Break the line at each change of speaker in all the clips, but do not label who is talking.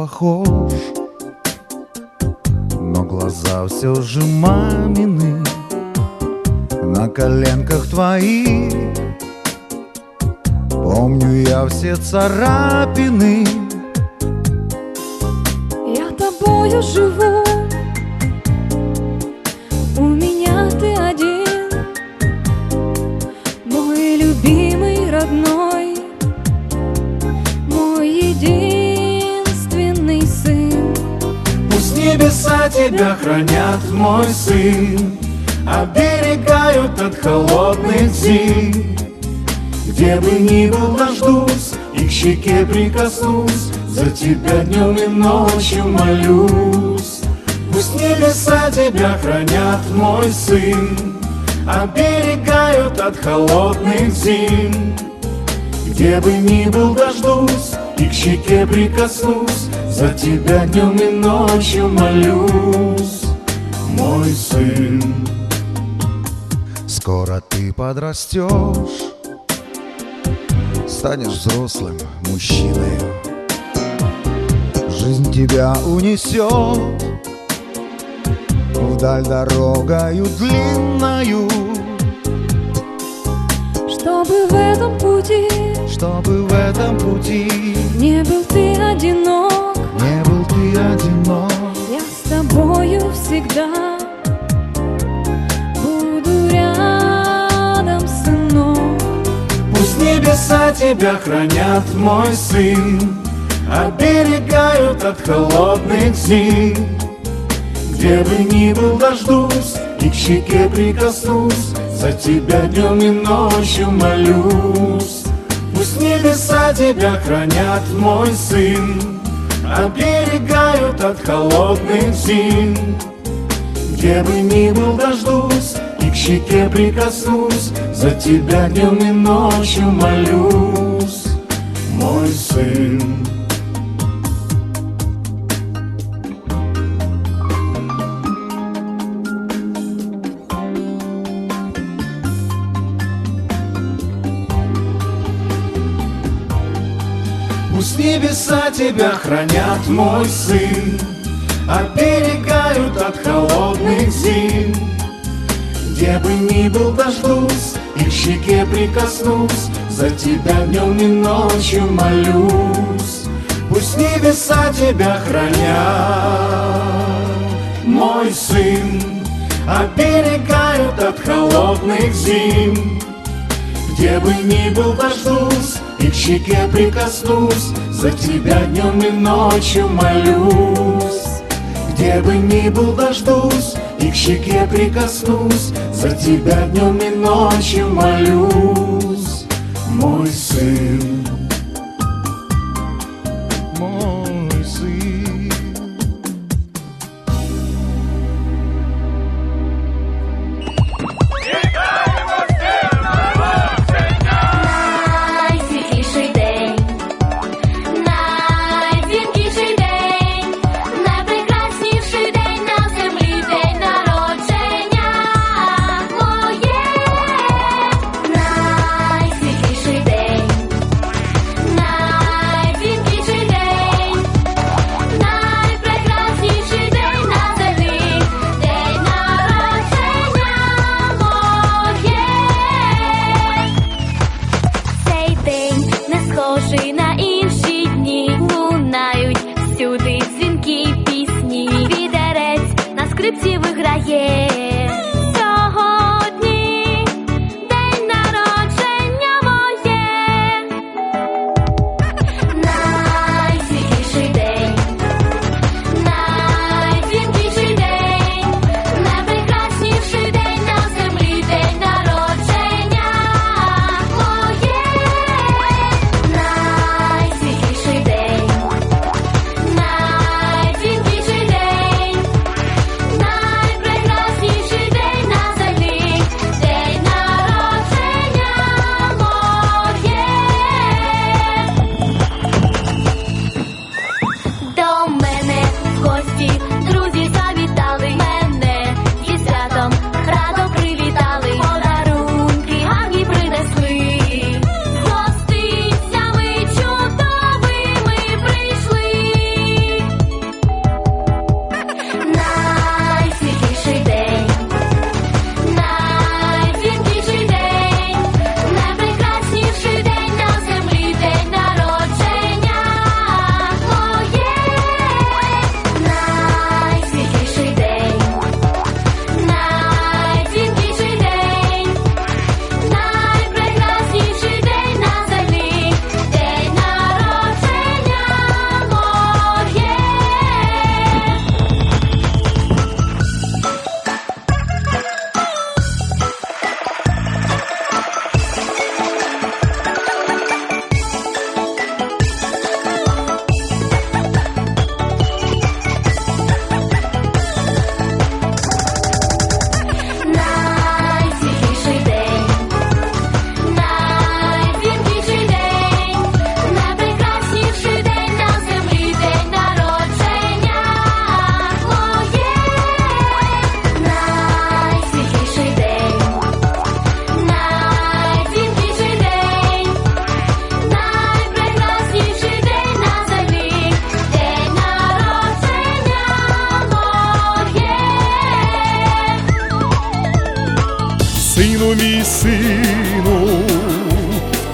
похож, но глаза все же мамины на коленках твоих. Помню я все царапины,
тебя хранят, мой сын. Оберегают от холодных зим. Где бы ни был, дождусь И к щеке прикоснусь. За тебя днем и ночью молюсь. Пусть небеса тебя хранят, мой сын. Оберегают от холодных зим. Где бы ни был, дождусь И к щеке прикоснусь За тебя днем и ночью молюсь Мой сын.
Скоро ты подрастешь, станешь взрослым мужчиной. Жизнь тебя унесет вдаль дорогою длинною,
Чтобы в этом пути
чтобы в этом пути
не был ты одинок,
ты одинок.
я с тобою всегда буду рядом, сынок.
Пусть небеса тебя хранят, мой сын Оберегают от холодных зим Где бы ни был, дождусь И к щеке прикоснусь За тебя днем и ночью молюсь Пусть небеса тебя хранят, мой сын Оберегают от холодных зим где бы ни был, дождусь И к щеке прикоснусь За тебя днем и ночью молюсь Мой сын Пусть небеса тебя хранят, мой сын. Оберегают от холодных зим. Где бы ни был, дождусь И к щеке прикоснусь За тебя днем и ночью молюсь. Пусть небеса тебя хранят Мой сын. Оберегают от холодных зим. Где бы ни был, дождусь И к щеке прикоснусь За тебя днем и ночью молюсь Где бы ни был, дождусь И к щеке прикоснусь За тебя днем и ночью молюсь Мой сын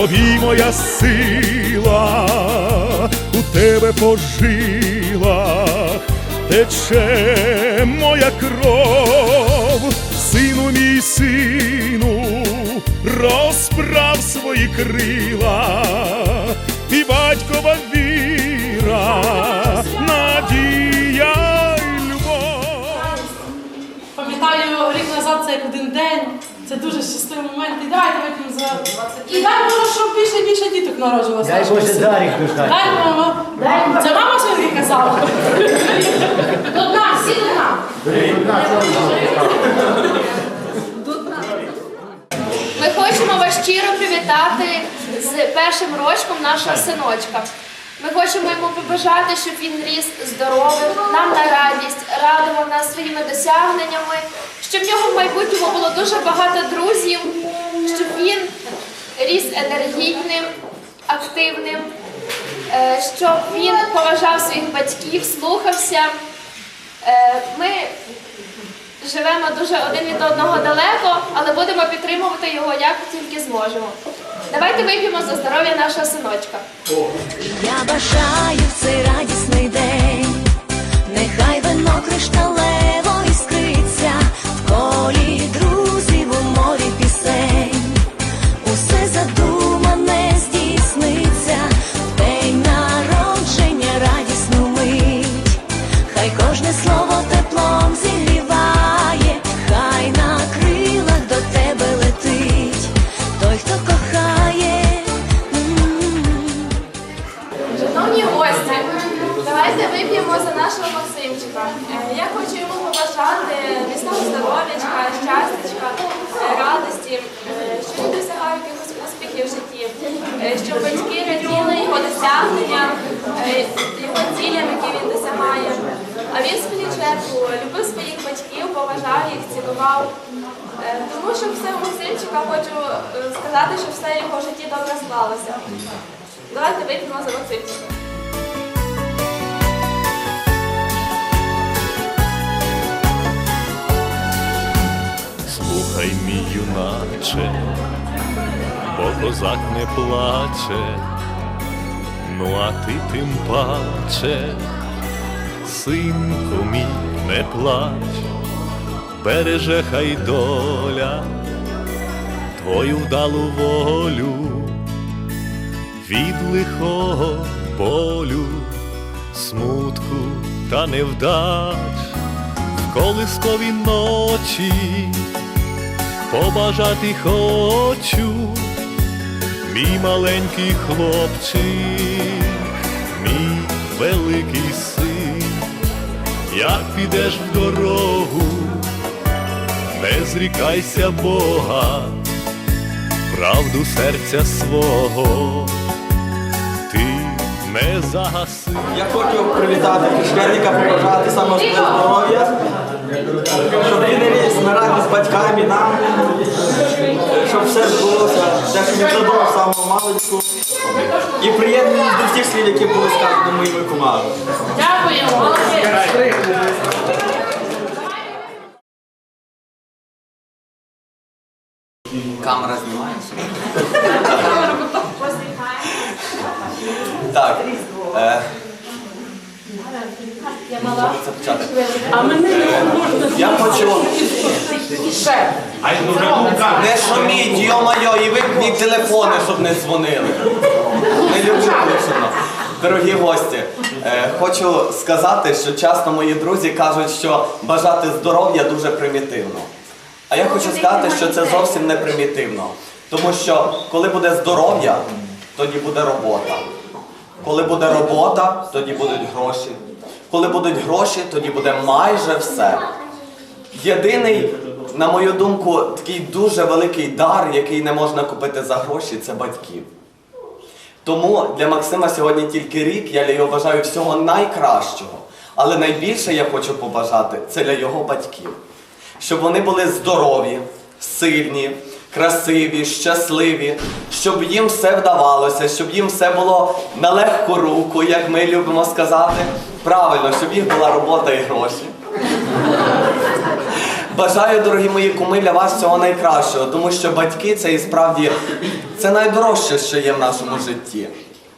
Тобі моя сила, у тебе по жилах тече моя кров, сину мій сину, розправ свої крила, і батькова віра, надія.
Пам'ятаю, рік назад це як один день. Це дуже щасливий момент. І давайте вип'ємо за І дай Боже, щоб більше і більше діток народжувалося.
Дай Боже Дарі хай.
Дай мама. Це мама сьогодні казала. До дна, всі до дна.
Ми хочемо вас щиро привітати з першим рочком нашого синочка. Ми хочемо йому побажати, щоб він ріс здоровим, нам на радість, радував нас своїми досягненнями, щоб в нього в майбутньому було дуже багато друзів, щоб він ріс енергійним, активним, е, щоб він поважав своїх батьків, слухався. Е, Ми живемо дуже один від одного далеко, але будемо підтримувати його як тільки зможемо. Давайте вип'ємо за здоров'я нашого синочка.
Я бажаю
якихось успіхів в житті, е, щоб батьки раділи його досягненням, е, його цілям, які він досягає. А він в свою чергу любив своїх батьків, поважав їх, цінував. Е, Тому що все у Максимчика хочу сказати, що все в його житті добре склалося. Давайте вип'ємо за Максимчика.
Слухай, мій юначе, бо козак не плаче, ну а ти тим паче, синку мій, не плач, береже хай доля твою вдалу волю від лихого болю, смутку та невдач. В колискові ночі побажати хочу, мій маленький хлопчик, мій великий син, як підеш в дорогу, не зрікайся Бога, правду серця свого, ти не загаси.
Я хочу привітати письменника, побажати самого здоров'я, щоб ріс на радість з батьками нам, щоб все збулося, те, що він задумав самого маленьку. І приєднуюсь до всіх слів, які були сказані моїми.
Дякуємо, молодець.
Камера знімає. Так.
А мене не можна
Я хочу.
ще.
Не шуміть, йо-моє, і вимкніть телефони, щоб не дзвонили. Не люблю лишено. Дорогі гості, е, хочу сказати, що часто мої друзі кажуть, що бажати здоров'я дуже примітивно. А я хочу сказати, що це зовсім не примітивно. Тому що коли буде здоров'я, тоді буде робота. Коли буде робота, тоді будуть гроші. Коли будуть гроші, тоді буде майже все. Єдиний, на мою думку, такий дуже великий дар, який не можна купити за гроші, це батьків. Тому для Максима сьогодні тільки рік, я для його бажаю всього найкращого. Але найбільше я хочу побажати це для його батьків. Щоб вони були здорові, сильні, красиві, щасливі, щоб їм все вдавалося, щоб їм все було на легку руку, як ми любимо сказати. Правильно, щоб їх була робота і гроші. Бажаю, дорогі мої куми, для вас всього найкращого, тому що батьки це і справді це найдорожче, що є в нашому житті.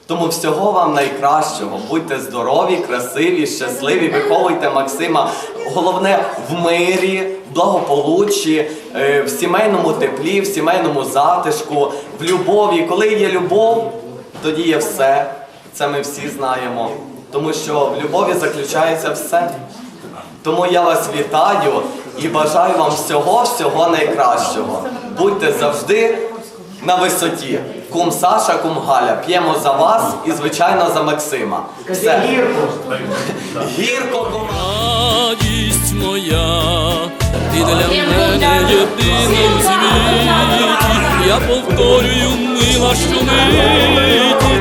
Тому всього вам найкращого. Будьте здорові, красиві, щасливі, виховуйте Максима. Головне в мирі, в благополуччі, е, в сімейному теплі, в сімейному затишку, в любові. Коли є любов, тоді є все. Це ми всі знаємо. Тому що в любові заключається все. Тому я вас вітаю і бажаю вам всього-всього найкращого. Будьте завжди на висоті. Кум Саша, кум Галя. П'ємо за вас і, звичайно, за Максима. Все. Гірко, кум.
радість моя, ти для мене єдина в світі. Я повторюю, мила, що миті,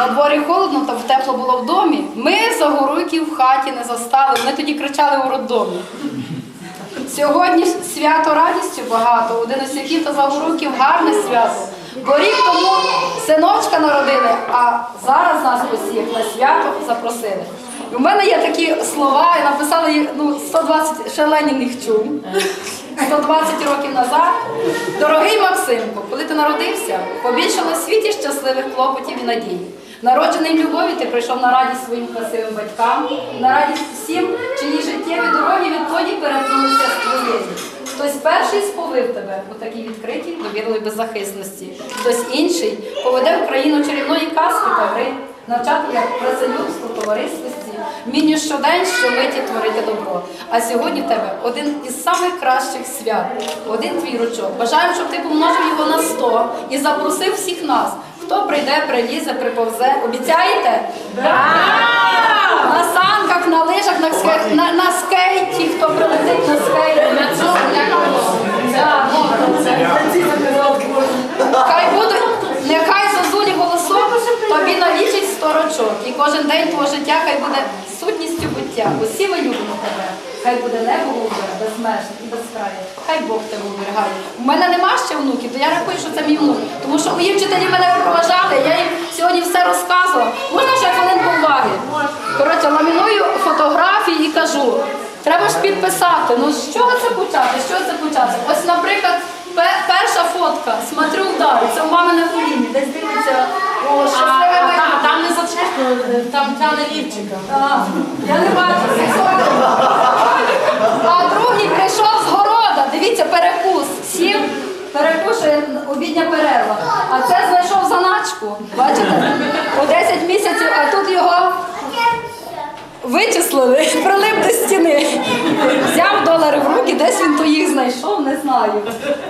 на дворі холодно та тепло було в домі, ми загоруйків в хаті не застали. Вони тоді кричали у роддомі. Сьогодні свято радістю багато, у Денисяків та Загоруків гарне свято. Бо рік тому синочка народили, а зараз нас усіх на свято запросили. І У мене є такі слова, я написала їх ну, 120, ще Ленін їх 120 років назад. Дорогий Максимко, коли ти народився, побільшало світі щасливих клопотів і надій. Народжений любові ти прийшов на радість своїм красивим батькам, на радість всім, чиї життєві дороги відтоді перетнулися з твоєю. Хтось перший сповив тебе у такій відкритій, довірливій беззахисності. Хтось інший поведе в країну чарівної казки та гри, навчати як працелюбству, товариствості, вмінню щодень, щомиті творити добро. А сьогодні в тебе один із самих кращих свят, один твій ручок. Бажаю, щоб ти помножив його на сто і запросив всіх нас. Хто прийде, прилізе, приповзе. Обіцяєте? На санках, на лижах, на, ске- на, на скейті, хто прилетить на скейті. На цьому, Хай будуть, нехай зозулі голосок тобі налічить сто рочок. І кожен день твого життя хай буде сутністю буття. Усі ми любимо тебе. Хай буде небо голубе, безмежне і безкрає. Хай Бог тебе оберігає. У мене нема ще внуків, то я рахую, що це мій внук. Тому що мої вчителі мене випроважали, я їм сьогодні все розказувала. Можна ще хвилинку уваги? Коротше, ламіную фотографії і кажу. Треба ж підписати. Ну з чого це почати? З чого це почати? Ось, наприклад, перша фотка. Смотрю вдаль. Це у мами на коліні. Десь дивиться. О,
А,
щасливе
там, там не зачесно, там тяне лівчика.
Я не бачу. А другий. Дивіться, перекус. Сів, перекушує обідня перерва. А це знайшов заначку. Бачите? У 10 місяців, а тут його вичислили, прилип до стіни. Взяв долари в руки, десь він то їх знайшов, не знаю.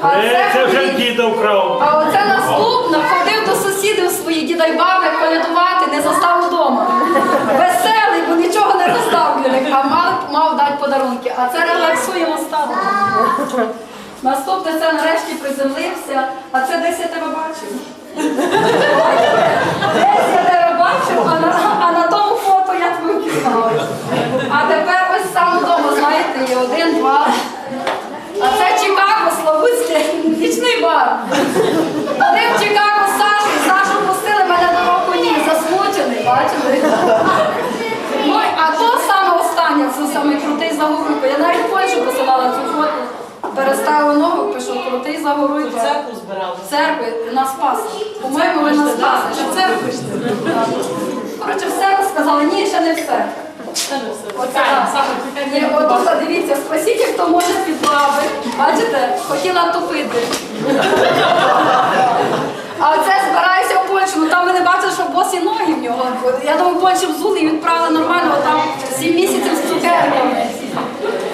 А це, ходить-
діда вкрав.
а оце наступно ходив до сусідів своїх діда й баби колядувати, не застав удома. Веселий, бо нічого не роздав для них, а мав, мав дати подарунки. А це релаксує останнє. Наступне це нарешті приземлився, а це десь я тебе бачив. Десь я тебе бачив, а на, а на тому фото я тебе впізнала. А тепер ось сам вдома, знаєте, є один, два. А це Чикаго, Славутське, нічний бар. В Чикаго з Сашою, Сашу пустили мене до року ні, засмучений, бачили? Ну, а то саме останнє, це саме крутий загоруйко. Я навіть в Польщу посилала цю фото. Переставила ногу, пишу, крутий загоруйко.
Церкву збирали.
Церкви на спас. По-моєму, ви на спас. Коротше, все розказала. Ні, ще не все. Отут, дивіться, спасіть, хто може з-під лави. Бачите, хотіла тупити. А оце збираюся в Польщу, ну там ви не бачили, що босі ноги в нього. Я думаю, в Польщу взули і відправили нормально, там 7 місяців з цукерками.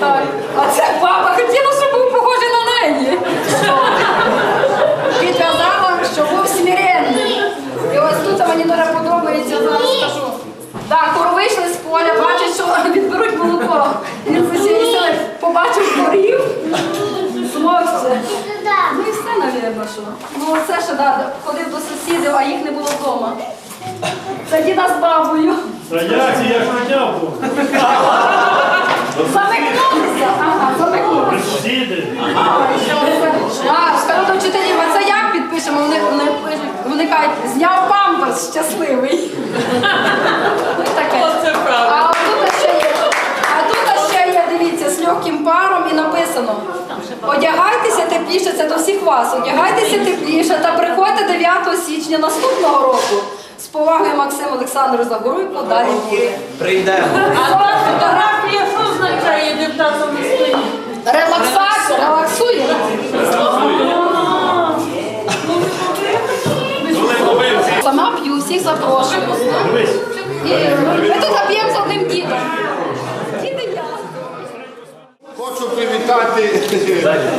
Так. А це папа а їх не було вдома. Це діда з бабою.
Та я ці я ж натяв був.
Замикнулися. Ага, замикнулися.
Сусіди.
А, скажу до вчителів, а це як підпишемо? Вони, вони пишуть, вони кажуть, зняв памперс щасливий. Таке. А тут ще є, а тут ще є, дивіться, з легким паром і написано. Одягайтеся тепліше, це до всіх вас. Одягайтеся тепліше та приходьте 9 січня наступного року. З повагою Максим Олександр Загоруйко, далі буде.
Прийдемо.
Фотографія що означає депутатом стоїть? Релаксація. Релаксує. Сама п'ю, всіх запрошую. Ми тут п'ємо з одним дідом. Дід і я.
Хочу привітати,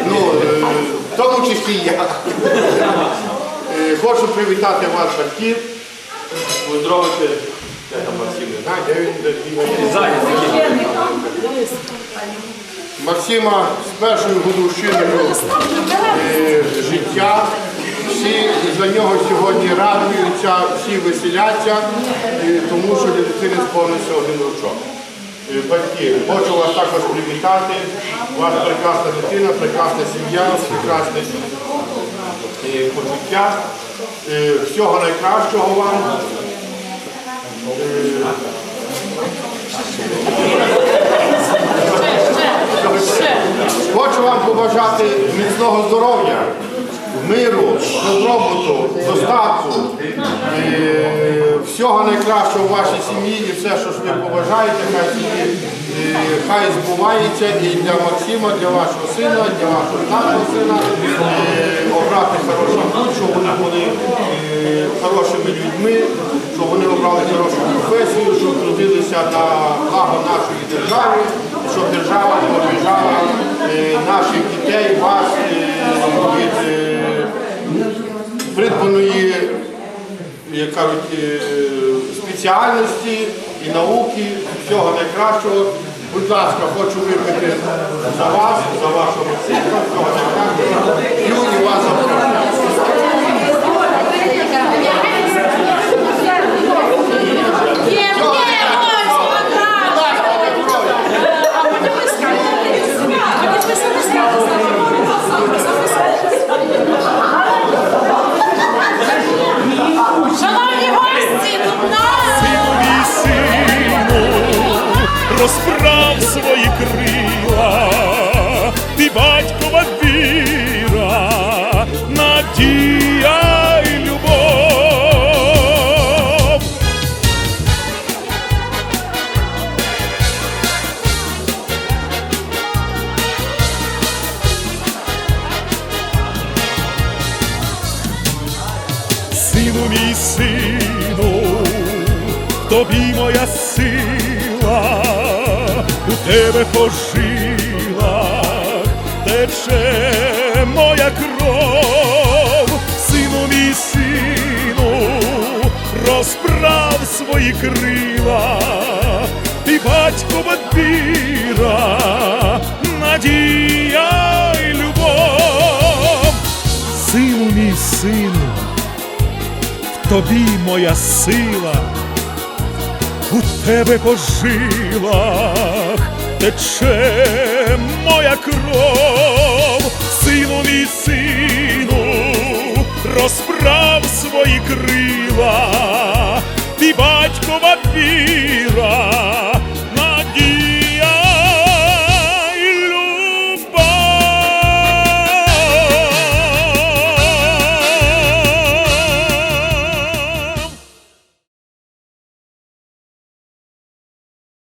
ну, е, в тому числі я. Е, Хочу привітати вас, батьків. Поздоровити, де там Максим, не знаю, де він, де. Максима з першою годовщиною е, життя. Всі за нього сьогодні радуються, всі веселяться, е, тому що для дитини сповнився один рочок. Е, Батьки, хочу вас також привітати. У вас прекрасна дитина, прекрасна сім'я, прекрасне е, почуття. Е, Всього найкращого вам. Хочу вам побажати міцного здоров'я, миру, добробуту, достатку, всього найкращого в вашій сім'ї і все, що ви побажаєте, хай, собі, хай збувається і для Максима, для вашого сина, для вашого старшого сина. Обрати хорошу путь, щоб вони були е, хорошими людьми, щоб вони обрали хорошу професію, щоб трудилися на благо нашої держави, щоб держава обіжала е, наших дітей, вас е, від придбаної, як кажуть, е, спеціальності і науки, всього найкращого. Будь ласка, хочу випити за вас, за вашого сина, всього найкращого. П'ю і вас запрошую.
Розправ свої крила, ти батькова віра, надія тебе по жилах. Тече моя кров, сину мій сину, розправ свої крила, ти батькова віра, надія й любов, сину мій сину в тобі моя сила, у тебе по жилах тече моя кров, сину мій сину, розправ свої крила, ти батькова віра,